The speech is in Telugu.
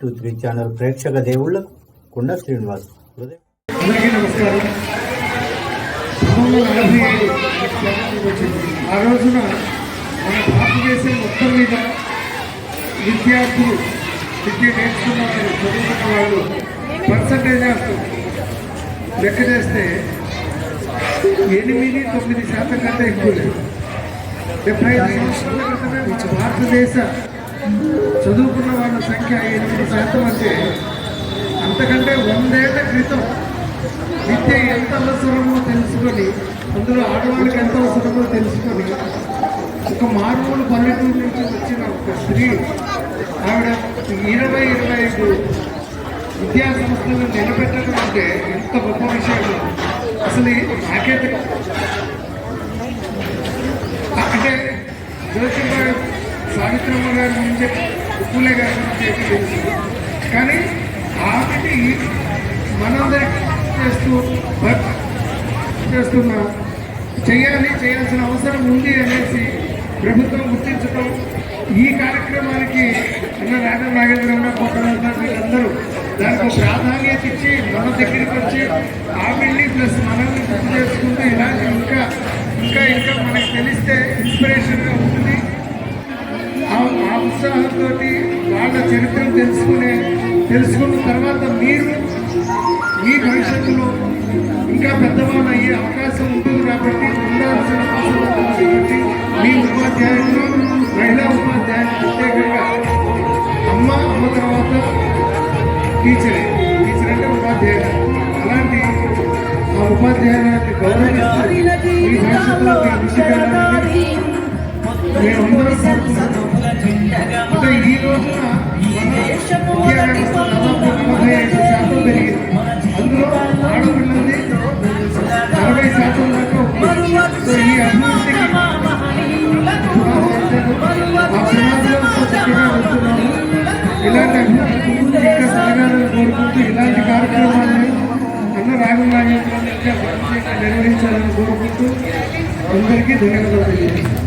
టూ త్రీ ఛానల్ ప్రేక్షక దేవుళ్ళకు కుండ శ్రీనివాస్ ఆ రోజున మన భారతదేశం మొత్తం మీద విద్యార్థులు విద్య నేర్చుకున్న వాళ్ళు చదువుకున్న వాళ్ళు పర్సంటేజ్ లెక్క చేస్తే ఎనిమిది తొమ్మిది శాతం కంటే ఎక్కువ లేదు. డెబ్బై ఐదు సంవత్సరాల క్రితమే మన భారతదేశ చదువుకున్న సంఖ్య ఎనిమిది శాతం అంటే అంతకంటే వందేళ్ళ క్రితం విద్య ఎంత అవసరమో తెలుసుకొని అందులో ఆడవాళ్ళకి ఎంత అవసరమో తెలుసుకొని ఒక మారుమూల పల్లెటూరు నుంచి వచ్చిన ఒక స్త్రీ ఆవిడ ఇరవై ఇరవై ఐదు విద్యా సంస్థలను నిలబెట్టడం అంటే ఎంత గొప్ప విషయం. అసలు నాకే అంటే జ్యోతిబాయి సావిత్రమ్మ గారి నుంచి ఉప్పులే గారి గురించి తెలుసు కానీ ఆమెకి మనందరికీ చేస్తూ వర్క్ చేస్తున్న చేయాలి చేయాల్సిన అవసరం ఉంది అనేసి ప్రభుత్వం గుర్తించడం ఈ కార్యక్రమానికి అన్న రాజా నాగేంద్రమ్మ కొట్టడంతో వీళ్ళందరూ దానికి ప్రాధాన్యత ఇచ్చి మన దగ్గరికి వచ్చి ఆవిడ్ని ప్లస్ మనల్ని గుర్తు చేసుకుంటూ ఇలాంటి ఇంకా ఇంకా ఇంకా మనకు తెలిస్తే ఇన్స్పిరేషన్గా తోటి వాళ్ళ చరిత్రను తెలుసుకునే తెలుసుకున్న తర్వాత మీరు మీ భవిష్యత్తులో ఇంకా పెద్దవాళ్ళు అయ్యే అవకాశం ఉంటుంది కాబట్టి ఉండాల్సిన అవసరం కాబట్టి మీ ఉపాధ్యాయులు మహిళా ఉపాధ్యాయులు ప్రత్యేకంగా అమ్మ అమ్మ తర్వాత టీచరే టీచర్ అంటే ఉపాధ్యాయులు అలాంటి ఆ ఉపాధ్యాయులకి గౌరవిస్తూ మీ భవిష్యత్తులో మీ విషయాలని మేమందరం కోరుకుంటున్నాం ఇలాంటి అభివృద్ధి ఇంకా సాగాలని కోరుకుంటూ ఇలాంటి కార్యక్రమాలను అన్న నిర్వహించాలని కోరుకుంటూ అందరికీ ధన్యవాదాలు. తెలియజేస్తాను